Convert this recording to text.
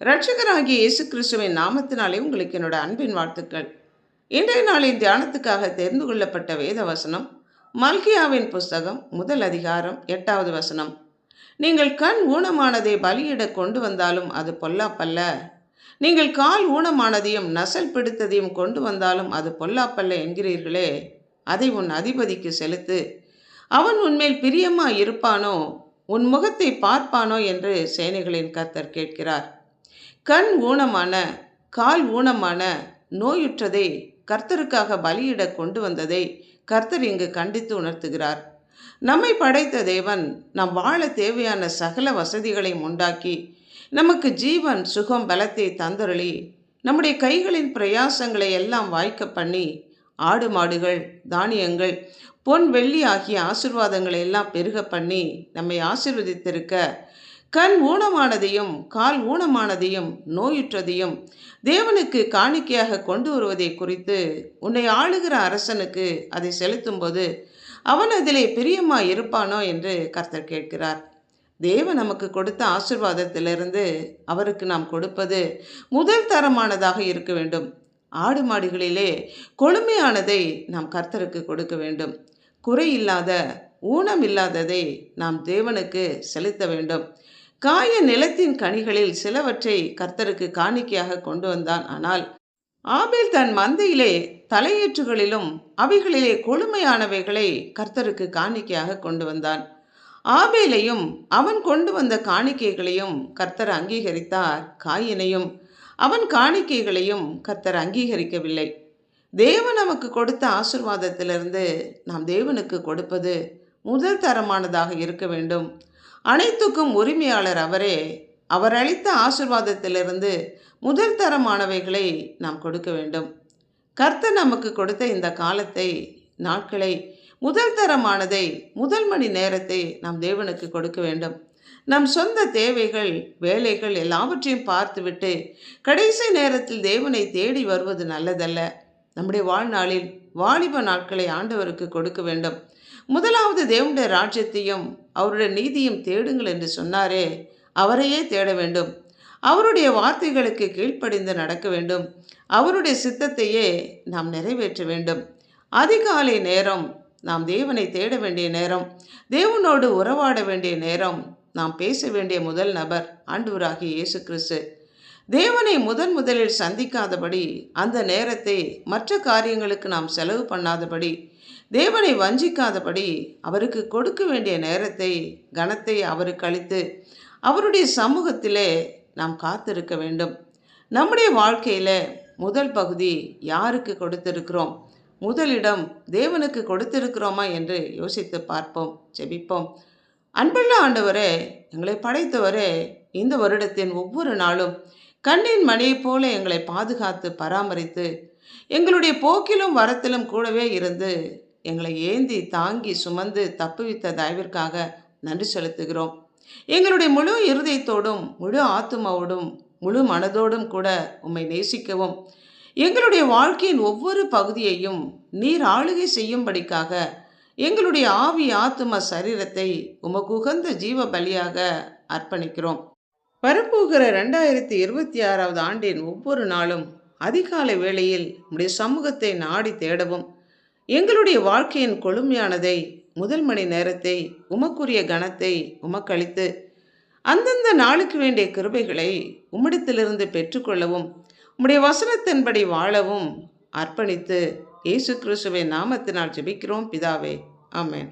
ரட்சகராகிய இயேசு கிறிஸ்துவின் நாமத்தினாலே உங்களுக்கு என்னோட அன்பின் வாழ்த்துக்கள். இன்றைய நாளின் தியானத்துக்காக தெரிந்து கொள்ளப்பட்ட வேத வசனம் மல்கியாவின் புஸ்தகம் முதல் அதிகாரம் எட்டாவது வசனம். நீங்கள் கண் ஊனமானதை பலியிட கொண்டு வந்தாலும் அது பொல்லாப்பல்ல. நீங்கள் கால் ஊனமானதையும் நசல் பிடித்ததையும் கொண்டு வந்தாலும் அது பொல்லாப்பல்ல என்கிறீர்களே. அதை உன் அதிபதிக்கு செலுத்து. அவன் உன்மேல் பிரியமாக இருப்பானோ? உன் முகத்தை பார்ப்பானோ? என்று சேனைகளின் கர்த்தர் கேட்கிறார். கண் ஊனமான கால் ஊனமான நோயுற்றதை கர்த்தருக்காக பலியிட கொண்டு வந்ததை கர்த்தர் இங்கு கண்டித்து உணர்த்துகிறார். நம்மை படைத்த தேவன் நாம் வாழ தேவையான சகல வசதிகளையும் உண்டாக்கி நமக்கு ஜீவன் சுகம் பலத்தை தந்தருளி நம்முடைய கைகளின் பிரயாசங்களை எல்லாம் வாய்க்க பண்ணி ஆடு மாடுகள் தானியங்கள் பொன் வெள்ளி ஆகிய ஆசிர்வாதங்களை எல்லாம் பெருக பண்ணி நம்மை ஆசிர்வதித்திருக்க கண் ஊனமானதையும் கால் ஊனமானதையும் நோயுற்றதையும் தேவனுக்கு காணிக்கையாக கொண்டு வருவதை குறித்து உன்னை ஆளுகிற அரசனுக்கு அதை செலுத்தும்போது அவன் அதிலே பிரியமா இருப்பானோ என்று கர்த்தர் கேட்கிறார். தேவன் நமக்கு கொடுத்த ஆசிர்வாதத்திலிருந்து அவருக்கு நாம் கொடுப்பது முதல் தரமானதாக இருக்க வேண்டும். ஆடு மாடுகளிலே கொழுமையானதை நாம் கர்த்தருக்கு கொடுக்க வேண்டும். குறையில்லாத ஊனம் இல்லாததை நாம் தேவனுக்கு செலுத்த வேண்டும். காய நிலத்தின் கனிகளில் சிலவற்றை கர்த்தருக்கு காணிக்கையாக கொண்டு வந்தான். ஆனால் ஆபேல் தன் மந்தையிலே தலையீற்றுகளிலும் அவைகளிலே கொழுமையானவைகளை கர்த்தருக்கு காணிக்கையாக கொண்டு வந்தான். ஆபேலையும் அவன் கொண்டு வந்த காணிக்கைகளையும் கர்த்தர் அங்கீகரித்தார். காயினையும் அவன் காணிக்கைகளையும் கர்த்தர் அங்கீகரிக்கவில்லை. தேவன் நமக்கு கொடுத்த ஆசிர்வாதத்திலிருந்து நாம் தேவனுக்கு கொடுப்பது முதல் தரமானதாக இருக்க வேண்டும். அனைத்துக்கும் உரிமையாளர் அவரே. அவர் அளித்த ஆசிர்வாதத்திலிருந்து முதல் தரமானவைகளை நாம் கொடுக்க வேண்டும். கர்த்தர் நமக்கு கொடுத்த இந்த காலத்தை நாட்களை முதல் தரமானதை முதல் மணி நேரத்தை நாம் தேவனுக்கு கொடுக்க வேண்டும். நம் சொந்த தேவைகள் வேலைகள் எல்லாவற்றையும் பார்த்துவிட்டு கடைசி நேரத்தில் தேவனை தேடி வருவது நல்லதல்ல. நம்முடைய வாழ்நாளில் வாலிப நாட்களை ஆண்டவருக்கு கொடுக்க வேண்டும். முதலாவது தேவனுடைய ராஜ்யத்தையும் அவருடைய நீதியும் தேடுங்கள் என்று சொன்னாரே அவரையே தேட வேண்டும். அவருடைய வார்த்தைகளுக்கு கீழ்ப்படிந்து நடக்க வேண்டும். அவருடைய சித்தத்தையே நாம் நிறைவேற்ற வேண்டும். அதிகாலை நேரம் நாம் தேவனை தேட வேண்டிய நேரம் தேவனோடு உறவாட வேண்டிய நேரம் நாம் பேச வேண்டிய முதல் நபர் ஆண்டவராகிய இயேசு கிறிஸ்து. தேவனை முதன் முதலில் சந்திக்காதபடி அந்த நேரத்தை மற்ற காரியங்களுக்கு நாம் செலவு பண்ணாதபடி தேவனை வஞ்சிக்காதபடி அவருக்கு கொடுக்க வேண்டிய நேரத்தை கனத்தை அவருக்கு அளித்து அவருடைய சமூகத்திலே நாம் காத்திருக்க வேண்டும். நம்முடைய வாழ்க்கையில் முதல் பகுதி யாருக்கு கொடுத்திருக்கிறோம்? முதலிடம் தேவனுக்கு கொடுத்திருக்கிறோமா என்று யோசித்து பார்ப்போம் ஜெபிப்போம். அன்புள்ள ஆண்டவரே எங்களை படைத்தவரே இந்த வருடத்தின் ஒவ்வொரு நாளும் கண்ணின் மணியைப் போல எங்களை பாதுகாத்து பராமரித்து எங்களுடைய போக்கிலும் வரத்திலும் கூடவே இருந்து எங்களை ஏந்தி தாங்கி சுமந்து தப்புவித்த தயவிற்காக நன்றி செலுத்துகிறோம். எங்களுடைய முழு இருதயத்தோடும் முழு ஆத்துமாவோடும் முழு மனதோடும் கூட உம்மை நேசிக்கவும் எங்களுடைய வாழ்க்கையின் ஒவ்வொரு பகுதியையும் நீர் ஆளுகை செய்யும்படிக்காக எங்களுடைய ஆவி ஆத்தும சரீரத்தை உமக்கு உகந்த ஜீவ பலியாக அர்ப்பணிக்கிறோம். வரப்போகிற ரெண்டாயிரத்தி இருபத்தி ஆறாவது ஆண்டின் ஒவ்வொரு நாளும் அதிகாலை வேளையில் உடைய சமூகத்தை நாடி தேடவும் எங்களுடைய வாழ்க்கையின் கொழுமையானதை முதல் மணி நேரத்தை உமக்குரிய கணத்தை உமக்களித்து அந்தந்த நாளுக்கு வேண்டிய கிருபைகளை உம்மிடத்திலிருந்து பெற்றுக்கொள்ளவும் உம்முடைய வசனத்தின்படி வாழவும் அர்ப்பணித்து இயேசு கிறிஸ்துவின் நாமத்தினால் ஜெபிக்கிறோம். பிதாவே ஆமேன்.